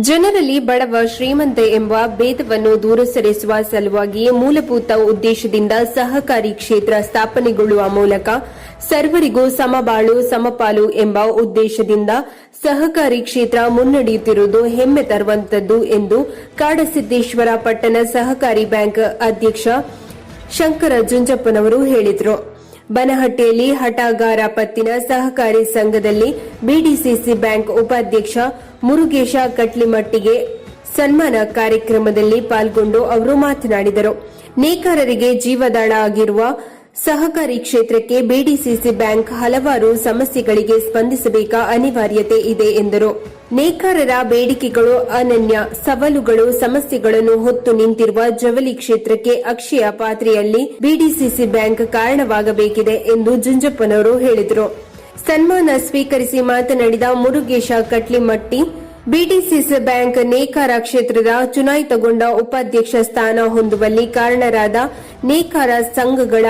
ಜನರಲ್ಲಿ ಬಡವ ಶ್ರೀಮಂತ ಎಂಬ ಭೇದವನ್ನು ದೂರ ಸರಿಸುವ ಸಲುವಾಗಿ ಮೂಲಭೂತ ಉದ್ದೇಶದಿಂದ ಸಹಕಾರಿ ಕ್ಷೇತ್ರ ಸ್ಥಾಪನೆಗೊಳ್ಳುವ ಮೂಲಕ ಸರ್ವರಿಗೂ ಸಮಬಾಳು, ಸಮಪಾಲು ಎಂಬ ಉದ್ದೇಶದಿಂದ ಸಹಕಾರಿ ಕ್ಷೇತ್ರ ಮುನ್ನಡೆಯುತ್ತಿರುವುದು ಹೆಮ್ಮೆ ತರುವಂತದ್ದು ಎಂದು ಕಾಡಸಿದ್ದೇಶ್ವರ ಪಟ್ಟಣ ಸಹಕಾರಿ ಬ್ಯಾಂಕ್ ಅಧ್ಯಕ್ಷ ಶಂಕರ ಜುಂಜಪ್ಪನವರು ಹೇಳಿದರು. ಬನಹಟ್ಟಿಯಲ್ಲಿ ಹಠಾಗಾರ ಪತ್ತಿನ ಸಹಕಾರಿ ಸಂಘದಲ್ಲಿ ಬಿಡಿಸಿಸಿ ಬ್ಯಾಂಕ್ ಉಪಾಧ್ಯಕ್ಷ ಮುರುಗೇಶ ಕಟ್ಲಿಮಟ್ಟಿಗೆ ಸನ್ಮಾನ ಕಾರ್ಯಕ್ರಮದಲ್ಲಿ ಪಾಲ್ಗೊಂಡು ಅವರು ಮಾತನಾಡಿದರು. ನೇಕಾರರಿಗೆ ಜೀವದಾಳ ಆಗಿರುವ ಸಹಕಾರಿ ಕ್ಷೇತ್ರಕ್ಕೆ ಬಿಡಿಸಿಸಿ ಬ್ಯಾಂಕ್ ಹಲವಾರು ಸಮಸ್ಯೆಗಳಿಗೆ ಸ್ಪಂದಿಸಬೇಕ ಅನಿವಾರ್ಯತೆ ಇದೆ ಎಂದರು. ನೇಕಾರರ ಬೇಡಿಕೆಗಳು ಅನನ್ಯ. ಸವಾಲುಗಳು, ಸಮಸ್ಯೆಗಳನ್ನು ಹೊತ್ತು ನಿಂತಿರುವ ಜವಳಿ ಕ್ಷೇತ್ರಕ್ಕೆ ಅಕ್ಷಯ ಪಾತ್ರೆಯಲ್ಲಿ ಬಿಡಿಸಿಸಿ ಬ್ಯಾಂಕ್ ಕಾರಣವಾಗಬೇಕಿದೆ ಎಂದು ಜುಂಜಪ್ಪನವರು ಹೇಳಿದರು. ಸನ್ಮಾನ ಸ್ವೀಕರಿಸಿ ಮಾತನಾಡಿದ ಮುರುಗೇಶ ಕಟ್ಲಿಮಟ್ಟಿ, ಬಿಡಿಸಿಸಿ ಬ್ಯಾಂಕ್ ನೇಕಾರ ಕ್ಷೇತ್ರದ ಚುನಾಯಿತಗೊಂಡ ಉಪಾಧ್ಯಕ್ಷ ಸ್ಥಾನ ಹೊಂದುವಲ್ಲಿ ಕಾರಣರಾದ ನೇಕಾರ ಸಂಘಗಳ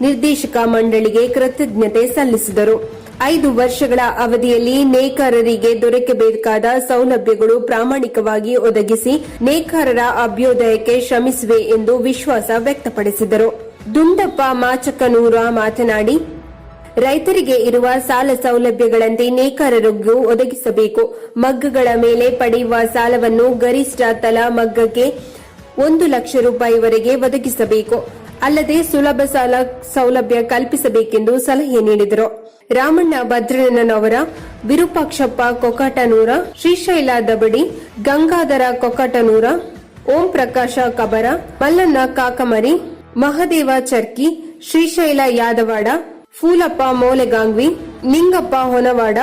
ನಿರ್ದೇಶಕ ಮಂಡಳಿಗೆ ಕೃತಜ್ಞತೆ ಸಲ್ಲಿಸಿದರು. ಐದು ವರ್ಷಗಳ ಅವಧಿಯಲ್ಲಿ ನೇಕಾರರಿಗೆ ದೊರಕಬೇಕಾದ ಸೌಲಭ್ಯಗಳು ಪ್ರಾಮಾಣಿಕವಾಗಿ ಒದಗಿಸಿ ನೇಕಾರರ ಅಭ್ಯೋದಯಕ್ಕೆ ಶ್ರಮಿಸುವೆ ಎಂದು ವಿಶ್ವಾಸ ವ್ಯಕ್ತಪಡಿಸಿದರು. ದುಂಡಪ್ಪ ಮಾಚಕನೂರ ಮಾತನಾಡಿ, ರೈತರಿಗೆ ಇರುವ ಸಾಲ ಸೌಲಭ್ಯಗಳಂತೆ ನೇಕಾರರಿಗೂ ಒದಗಿಸಬೇಕು. ಮಗ್ಗಗಳ ಮೇಲೆ ಪಡೆಯುವ ಸಾಲವನ್ನು ಗರಿಷ್ಠ ತಲಾ ಮಗ್ಗಕ್ಕೆ ಒಂದು ಲಕ್ಷ ರೂಪಾಯಿವರೆಗೆ ಒದಗಿಸಬೇಕು. ಅಲ್ಲದೆ ಸುಲಭ ಸಾಲ ಸೌಲಭ್ಯ ಕಲ್ಪಿಸಬೇಕೆಂದು ಸಲಹೆ ನೀಡಿದರು. ರಾಮಣ್ಣ ಭದ್ರಣ್ಣನವರ ವಿರೂಪಾಕ್ಷಪ್ಪ ಕೊಕಾಟನೂರ ಶ್ರೀಶೈಲ ದಬಡಿ ಗಂಗಾಧರ ಕೊಕಾಟನೂರ ಓಂ ಪ್ರಕಾಶ ಕಬರ, ಮಲ್ಲಣ್ಣ ಕಾಕಮರಿ, ಮಹದೇವ ಚರ್ಕಿ, ಶ್ರೀಶೈಲ ಯಾದವಾಡ, ಫೂಲಪ್ಪ ಮೌಲೆಗಾಂಗ್ವಿ, ನಿಂಗಪ್ಪ ಹೊನವಾಡ,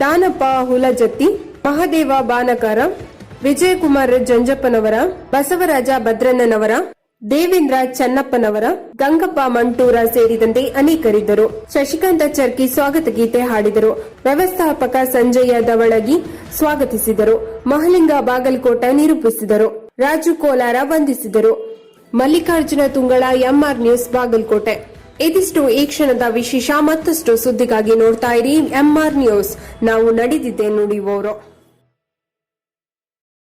ದಾನಪ್ಪ ಹುಲಜತ್ತಿ, ಮಹದೇವ ಬಾನಕಾರ, ವಿಜಯಕುಮಾರ್ ಜಂಜಪ್ಪನವರ, ಬಸವರಾಜ ಭದ್ರಣ್ಣನವರ ದೇವೇಂದ್ರ ಚನ್ನಪ್ಪನವರ, ಗಂಗಪ್ಪ ಮಂಟೂರ ಸೇರಿದಂತೆ ಅನೇಕರಿದ್ದರು. ಶಶಿಕಾಂತ ಚರ್ಕಿ ಸ್ವಾಗತ ಗೀತೆ ಹಾಡಿದರು. ವ್ಯವಸ್ಥಾಪಕ ಸಂಜಯ ದವಳಗಿ ಸ್ವಾಗತಿಸಿದರು. ಮಹಲಿಂಗ ಬಾಗಲಕೋಟ ನಿರೂಪಿಸಿದರು. ರಾಜು ಕೋಲಾರ ವಂದಿಸಿದರು. Mallikarjuna Tungala MR news Bagalkote. ಇದಿಷ್ಟು ಈ ಕ್ಷಣದ ವಿಶೇಷ ಮತ್ತಷ್ಟು ಸುದ್ದಿಗಾಗಿ ನೋಡ್ತಾ ಇರಿ ಎಂಆರ್ ನ್ಯೂಸ್. ನಾವು ನಡೆದಿದ್ದೆ ನುಡಿಯುವವರು.